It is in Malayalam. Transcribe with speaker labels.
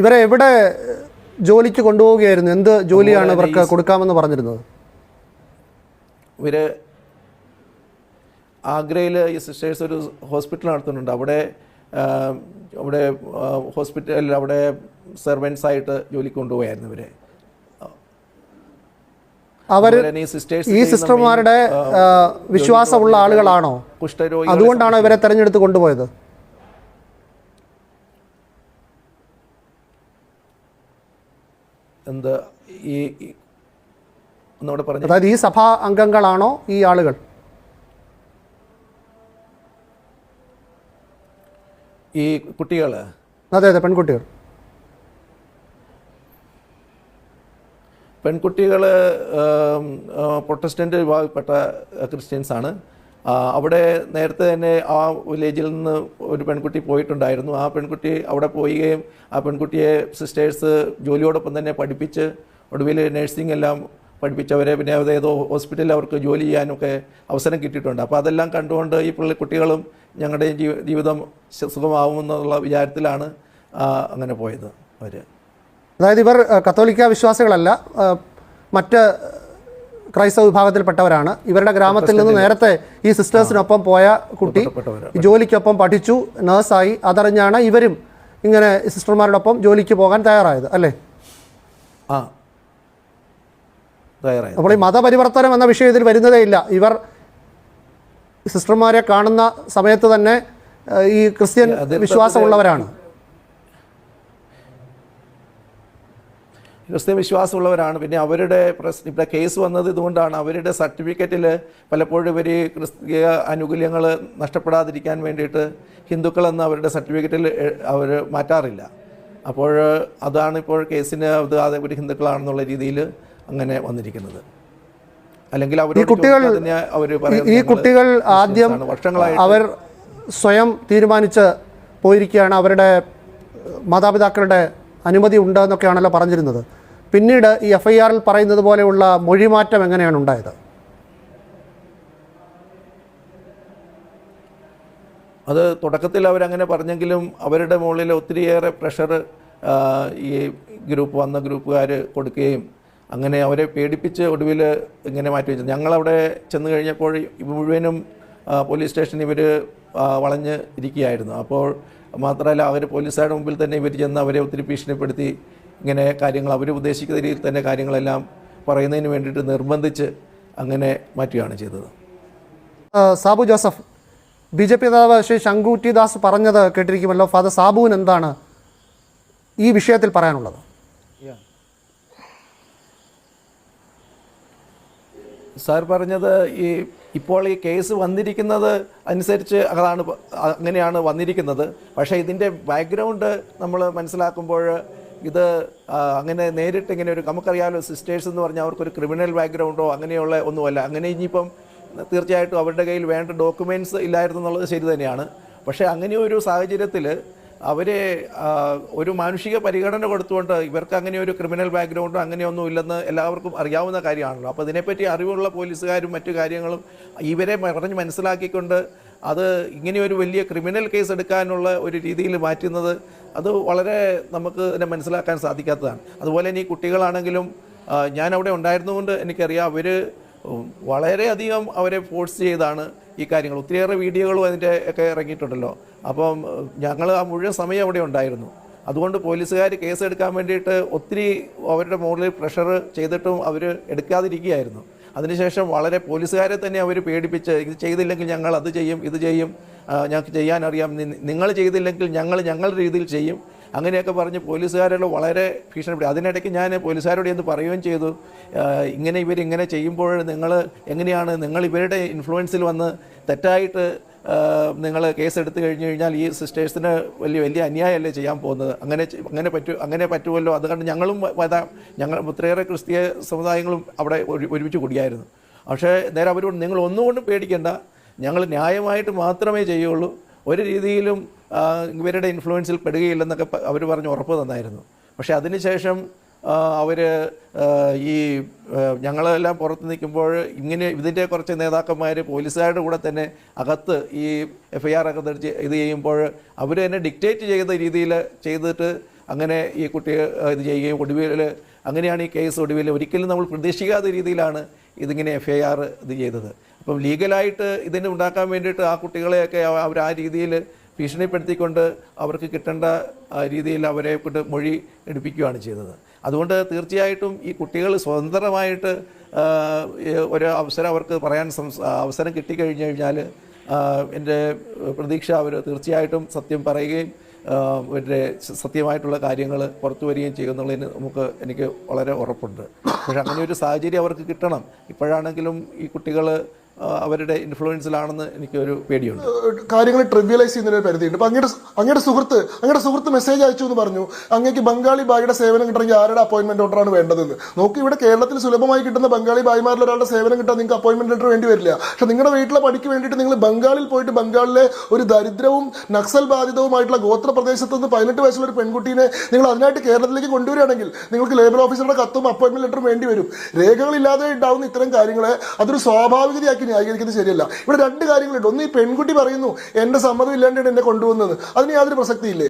Speaker 1: ഇവരെ എവിടെ ജോലിക്ക് കൊണ്ടുപോവുകയായിരുന്നു? എന്ത് ജോലിയാണ് ഇവർക്ക് കൊടുക്കാമെന്ന് പറഞ്ഞിരുന്നത്?
Speaker 2: ഇവർ ആഗ്രയിൽ ഈ സിസ്റ്റേഴ്സ് ഒരു ഹോസ്പിറ്റൽ നടത്തുന്നുണ്ട്. അവിടെ അവിടെ ഹോസ്പിറ്റലിൽ അവിടെ സെർവൻസ് ആയിട്ട് ജോലിക്ക് കൊണ്ടുപോയായിരുന്നു ഇവരെ.
Speaker 1: അവർ
Speaker 2: ഈ
Speaker 1: സിസ്റ്റർമാരുടെ വിശ്വാസമുള്ള ആളുകളാണോ?
Speaker 2: കുഷ്ഠരോഗി
Speaker 1: അതുകൊണ്ടാണ് ഇവരെ തെരഞ്ഞെടുത്ത് കൊണ്ടുപോയത്?
Speaker 2: എന്ത് ഈ ഒന്നുകൂടെ പറഞ്ഞു.
Speaker 1: അതായത് ഈ സഭാ അംഗങ്ങളാണോ ഈ ആളുകൾ?
Speaker 2: ഈ കുട്ടികൾ
Speaker 1: അതെ അതെ പെൺകുട്ടികൾ.
Speaker 2: പെൺകുട്ടികൾ പ്രൊട്ടസ്റ്റന്റ് വിഭാഗപ്പെട്ട ക്രിസ്ത്യൻസാണ്. അവിടെ നേരത്തെ തന്നെ ആ വില്ലേജിൽ നിന്ന് ഒരു പെൺകുട്ടി പോയിട്ടുണ്ടായിരുന്നു. ആ പെൺകുട്ടി അവിടെ പോവുകയും ആ പെൺകുട്ടിയെ സിസ്റ്റേഴ്സ് ജോലിയോടൊപ്പം തന്നെ പഠിപ്പിച്ച് ഒടുവിൽ നഴ്സിംഗ് എല്ലാം പഠിപ്പിച്ചവരെ പിന്നെ ഏതോ ഹോസ്പിറ്റലിൽ അവർക്ക് ജോലി ചെയ്യാനൊക്കെ അവസരം കിട്ടിയിട്ടുണ്ട്. അപ്പോൾ അതെല്ലാം കണ്ടുകൊണ്ട് ഈ പിള്ളേ കുട്ടികളും ഞങ്ങളുടെ ജീവ ജീവിതം സുഖമാവുമെന്നുള്ള വിചാരത്തിലാണ് അങ്ങനെ പോയത് അവർ
Speaker 1: അതായത് ഇവർ കത്തോലിക്ക വിശ്വാസികളല്ല മറ്റ് ക്രൈസ്തവ വിഭാഗത്തിൽപ്പെട്ടവരാണ്. ഇവരുടെ ഗ്രാമത്തിൽ നിന്ന് നേരത്തെ ഈ സിസ്റ്റേഴ്സിനൊപ്പം പോയ കുട്ടി ജോലിക്കൊപ്പം പഠിച്ചു നേഴ്സായി. അതറിഞ്ഞാണ് ഇവരും ഇങ്ങനെ സിസ്റ്റർമാരോടൊപ്പം ജോലിക്ക് പോകാൻ തയ്യാറായത് അല്ലേ?
Speaker 2: ആ തയ്യാറായത്.
Speaker 1: അപ്പോൾ ഈ മതപരിവർത്തനം എന്ന വിഷയം ഇതിൽ വരുന്നതേ ഇല്ല. ഇവർ സിസ്റ്റർമാരെ കാണുന്ന സമയത്ത് തന്നെ ഈ ക്രിസ്ത്യൻ വിശ്വാസമുള്ളവരാണ്.
Speaker 2: ക്രിസ്ത്യൻ വിശ്വാസമുള്ളവരാണ്. പിന്നെ അവരുടെ പ്രശ്നം ഇവിടെ കേസ് വന്നത് ഇതുകൊണ്ടാണ്. അവരുടെ സർട്ടിഫിക്കറ്റിൽ പലപ്പോഴും ഇവർ ക്രിസ്തീയ ആനുകൂല്യങ്ങൾ നഷ്ടപ്പെടാതിരിക്കാൻ വേണ്ടിയിട്ട് ഹിന്ദുക്കളെന്ന് അവരുടെ സർട്ടിഫിക്കറ്റിൽ അവർ മാറ്റാറില്ല. അപ്പോൾ അതാണ് ഇപ്പോൾ കേസിന് അത് അത് ഒരു ഹിന്ദുക്കളാണെന്നുള്ള രീതിയിൽ അങ്ങനെ വന്നിരിക്കുന്നത്. അല്ലെങ്കിൽ അവർ
Speaker 1: കുട്ടികൾ- ഈ- കുട്ടികൾ ആദ്യം
Speaker 2: വർഷങ്ങളായി
Speaker 1: അവർ സ്വയം തീരുമാനിച്ച് പോയിരിക്കുകയാണ്. അവരുടെ മാതാപിതാക്കളുടെ അനുമതി ഉണ്ട് എന്നൊക്കെയാണല്ലോ പറഞ്ഞിരുന്നത്. പിന്നീട് ഈ എഫ് ഐ ആറിൽ പറയുന്നത് പോലെയുള്ള മൊഴിമാറ്റം എങ്ങനെയാണ് ഉണ്ടായത്?
Speaker 2: അത് തുടക്കത്തിൽ അവരങ്ങനെ പറഞ്ഞെങ്കിലും അവരുടെ മുകളിൽ ഒത്തിരിയേറെ പ്രഷർ ഈ ഗ്രൂപ്പ് വന്ന ഗ്രൂപ്പുകാർ കൊടുക്കുകയും അങ്ങനെ അവരെ പേടിപ്പിച്ച് ഒടുവിൽ ഇങ്ങനെ മാറ്റി വെച്ചു. ഞങ്ങളവിടെ ചെന്ന് കഴിഞ്ഞപ്പോൾ മുഴുവനും പോലീസ് സ്റ്റേഷൻ ഇവർ വളഞ്ഞ് ഇരിക്കുകയായിരുന്നു. അപ്പോൾ മാത്രമല്ല അവർ പോലീസുകാരുടെ മുമ്പിൽ തന്നെ ഇവർ ചെന്ന് അവരെ ഒത്തിരി ഭീഷണിപ്പെടുത്തി ഇങ്ങനെ കാര്യങ്ങൾ അവർ ഉദ്ദേശിക്കുന്ന രീതിയിൽ തന്നെ കാര്യങ്ങളെല്ലാം പറയുന്നതിന് വേണ്ടിയിട്ട് നിർബന്ധിച്ച് അങ്ങനെ മാറ്റുകയാണ് ചെയ്തത്.
Speaker 1: Sabu Joseph B J P നേതാവ് ശ്രീ ശങ്കുറ്റി ദാസ് പറഞ്ഞത് കേട്ടിരിക്കുമല്ലോ. ഫാദർ സാബുവിന് എന്താണ് ഈ വിഷയത്തിൽ പറയാനുള്ളത്?
Speaker 2: സാർ പറഞ്ഞത് ഈ ഇപ്പോൾ ഈ കേസ് വന്നിരിക്കുന്നത് അനുസരിച്ച് അതാണ് അങ്ങനെയാണ് വന്നിരിക്കുന്നത്. പക്ഷേ ഇതിന്റെ ബാക്ക്ഗ്രൗണ്ട് നമ്മൾ മനസ്സിലാക്കുമ്പോൾ ഇത് അങ്ങനെ നേരിട്ട് ഇങ്ങനെ ഒരു നമുക്കറിയാമല്ലോ സിസ്റ്റേഴ്സ് എന്ന് പറഞ്ഞാൽ അവർക്കൊരു ക്രിമിനൽ ബാക്ക്ഗ്രൗണ്ടോ അങ്ങനെയുള്ള ഒന്നുമല്ല. അങ്ങനെ ഇനിയിപ്പം തീർച്ചയായിട്ടും അവരുടെ കയ്യിൽ വേണ്ട ഡോക്യുമെന്റ്സ് ഇല്ലായിരുന്നു എന്നുള്ളത് ശരി തന്നെയാണ്. പക്ഷേ അങ്ങനെ ഒരു സാഹചര്യത്തിൽ അവരെ ഒരു മാനുഷിക പരിഗണന കൊടുത്തുകൊണ്ട് ഇവർക്ക് അങ്ങനെ ഒരു ക്രിമിനൽ ബാക്ക്ഗ്രൗണ്ടോ അങ്ങനെയൊന്നും ഇല്ലെന്ന് എല്ലാവർക്കും അറിയാവുന്ന കാര്യമാണല്ലോ. അപ്പോൾ ഇതിനെപ്പറ്റി അറിവുള്ള പോലീസുകാരും മറ്റു കാര്യങ്ങളും ഇവരെ പറഞ്ഞ് മനസ്സിലാക്കിക്കൊണ്ട് അത് ഇങ്ങനെ ഒരു വലിയ ക്രിമിനൽ കേസ് എടുക്കാനുള്ള ഒരു രീതിയിൽ മാറ്റുന്നത് അത് വളരെ നമുക്ക് ഇതിനെ മനസ്സിലാക്കാൻ സാധിക്കാത്തതാണ്. അതുപോലെ ഈ കുട്ടികളാണെങ്കിലും ഞാൻ അവിടെ ഉണ്ടായിരുന്നുകൊണ്ട് എനിക്കറിയാം അവർ വളരെയധികം അവരെ ഫോഴ്സ് ചെയ്താണ്. ഈ കാര്യങ്ങൾ. ഒത്തിരിയേറെ വീഡിയോകളും അതിന്റെ ഒക്കെ ഇറങ്ങിയിട്ടുണ്ടല്ലോ. അപ്പം ഞങ്ങൾ ആ മുഴുവൻ സമയം അവിടെ ഉണ്ടായിരുന്നു. അതുകൊണ്ട് പോലീസുകാർ കേസ് എടുക്കാൻ വേണ്ടിയിട്ട് ഒത്തിരി അവരുടെ മുകളിൽ പ്രഷർ ചെയ്തിട്ടും അവർ എടുക്കാതിരിക്കുകയായിരുന്നു. അതിനുശേഷം വളരെ പോലീസുകാരെ തന്നെ അവർ പേടിപ്പിച്ച് ഇത് ചെയ്തില്ലെങ്കിൽ ഞങ്ങൾ അത് ചെയ്യും ഇത് ചെയ്യും ഞങ്ങൾക്ക് ചെയ്യാനറിയാം നിങ്ങൾ ചെയ്തില്ലെങ്കിൽ ഞങ്ങൾ ഞങ്ങളുടെ രീതിയിൽ ചെയ്യും അങ്ങനെയൊക്കെ പറഞ്ഞ് പോലീസുകാരോട് വളരെ ഭീഷണിപ്പെടുത്തി. അതിനിടയ്ക്ക് ഞാൻ പോലീസുകാരോട് എന്ന് പറയുകയും ചെയ്തു. ഇങ്ങനെ ഇവരിങ്ങനെ ചെയ്യുമ്പോൾ നിങ്ങൾ എങ്ങനെയാണ് നിങ്ങൾ ഇവരുടെ ഇൻഫ്ലുവൻസിൽ വന്ന് തെറ്റായിട്ട് നിങ്ങൾ കേസ് എടുത്തു കഴിഞ്ഞു കഴിഞ്ഞാൽ ഈ സിസ്റ്റേഴ്സിന് വലിയ വലിയ അന്യായമല്ലേ ചെയ്യാൻ പോകുന്നത്? അങ്ങനെ അങ്ങനെ പറ്റൂ അങ്ങനെ പറ്റുമല്ലോ? അതുകൊണ്ട് ഞങ്ങളും വരാം ഞങ്ങൾ ഒത്തിരിയേറെ ക്രിസ്തീയ സമുദായങ്ങളും അവിടെ ഒരു- ഒരുമിച്ച് കൂടിയായിരുന്നു. പക്ഷേ നേരെ അവരോട് നിങ്ങൾ ഒന്നുകൊണ്ടും പേടിക്കേണ്ട. ഞങ്ങൾ ന്യായമായിട്ട് മാത്രമേ ചെയ്യുള്ളൂ. ഒരു രീതിയിലും ഇവരുടെ ഇൻഫ്ലുവൻസിൽ പെടുകയില്ലെന്നൊക്കെ അവർ പറഞ്ഞ് ഉറപ്പ് തന്നായിരുന്നു. പക്ഷേ അതിനുശേഷം അവർ ഈ ഞങ്ങളെല്ലാം പുറത്ത് നിൽക്കുമ്പോൾ ഇങ്ങനെ ഇതിന്റെ കുറച്ച് നേതാക്കന്മാർ പോലീസുകാരുടെ കൂടെ തന്നെ അകത്ത് ഈ എഫ് ഐ ആർ അകത്ത് ഇത് ചെയ്യുമ്പോൾ അവർ തന്നെ ഡിക്റ്റേറ്റ് ചെയ്ത രീതിയിൽ ചെയ്തിട്ട് അങ്ങനെ ഈ കുട്ടിയെ ഇത് ചെയ്യുകയും ഒടുവിൽ അങ്ങനെയാണ് ഈ കേസ് ഒടുവിൽ ഒരിക്കലും നമ്മൾ പ്രതീക്ഷിക്കാത്ത രീതിയിലാണ് ഇതിങ്ങനെ എഫ് ഐ ആർ ഇത് ചെയ്തത്. അപ്പം ലീഗലായിട്ട് ഇതിനെ ഉണ്ടാക്കാൻ വേണ്ടിയിട്ട് ആ കുട്ടികളെയൊക്കെ അവർ ആ രീതിയിൽ ഭീഷണിപ്പെടുത്തിക്കൊണ്ട് അവർക്ക് കിട്ടേണ്ട രീതിയിൽ അവരെ കൊണ്ട് മൊഴി എടുപ്പിക്കുകയാണ് ചെയ്തത്. അതുകൊണ്ട് തീർച്ചയായിട്ടും ഈ കുട്ടികൾ സ്വതന്ത്രമായിട്ട് ഒരു അവസരം അവർക്ക് പറയാൻ അവസരം കിട്ടിക്കഴിഞ്ഞു കഴിഞ്ഞാൽ എന്റെ പ്രതീക്ഷ അവർ തീർച്ചയായിട്ടും സത്യം പറയുകയും സ- സത്യമായിട്ടുള്ള കാര്യങ്ങൾ പുറത്തു വരികയും ചെയ്യുന്നുള്ളതിന് നമുക്ക് എനിക്ക് വളരെ ഉറപ്പുണ്ട്. പക്ഷെ അങ്ങനെ ഒരു സാഹചര്യം അവർക്ക് കിട്ടണം. ഇപ്പോഴാണെങ്കിലും ഈ കുട്ടികൾ അവരുടെ ഇൻഫ്ലുവൻസിലാണെന്ന് എനിക്കൊരു പേടിയുണ്ട്.
Speaker 3: കാര്യങ്ങൾ ട്രിവ്യലൈസ് ചെയ്യുന്നതിന് ഒരു പരിധിയുണ്ട്. അപ്പൊ അങ്ങയുടെ അങ്ങയുടെ സുഹൃത്ത് അങ്ങയുടെ സുഹൃത്ത് മെസ്സേജ് അയച്ചു എന്ന് പറഞ്ഞു. അങ്ങേക്ക് ബംഗാളി ബായിയുടെ സേവനം കിട്ടണമെങ്കിൽ ആരുടെ അപ്പോയിന്റ്മെന്റ് ഓർഡറാണ് വേണ്ടതെന്ന്. നോക്കി ഇവിടെ കേരളത്തിൽ സുലഭമായി കിട്ടുന്ന ബംഗാളി ബായിമാരിൽ ഒരാളുടെ സേവനം കിട്ടാൻ നിങ്ങൾക്ക് അപ്പോയിന്റ്മെന്റ് ലെറ്റർ വേണ്ടി വരില്ല. പക്ഷെ നിങ്ങളുടെ വീട്ടിലെ പണിക്ക് വേണ്ടിയിട്ട് നിങ്ങൾ ബംഗാളിൽ പോയിട്ട് ബംഗാളിലെ ഒരു ദരിദ്രവും നക്സൽ ബാധിതവുമായിട്ടുള്ള ഗോത്ര പ്രദേശത്ത് നിന്ന് പതിനെട്ട് വയസ്സുള്ള ഒരു പെൺകുട്ടീനെ നിങ്ങൾ അതിനായിട്ട് കേരളത്തിലേക്ക് കൊണ്ടുവരികയാണെങ്കിൽ നിങ്ങൾക്ക് ലേബർ ഓഫീസറുടെ കത്തും അപ്പോയിന്റ്മെന്റ് ലെറ്ററും വേണ്ടി വരും. രേഖകളില്ലാതെ ഉണ്ടാവുന്ന ഇത്തരം കാര്യങ്ങളെ അതൊരു സ്വാഭാവികതയാക്കി ന്യായീകരിക്കുന്നത് ശരിയല്ല. ഇവിടെ രണ്ട് കാര്യങ്ങളുണ്ട്. ഒന്ന് ഈ പെൺകുട്ടി പറയുന്നു എന്റെ സമ്മതം ഇല്ലാണ്ടാണ് എന്നെ കൊണ്ടുവന്നത്. അതിന് യാതൊരു പ്രസക്തിയില്ലേ?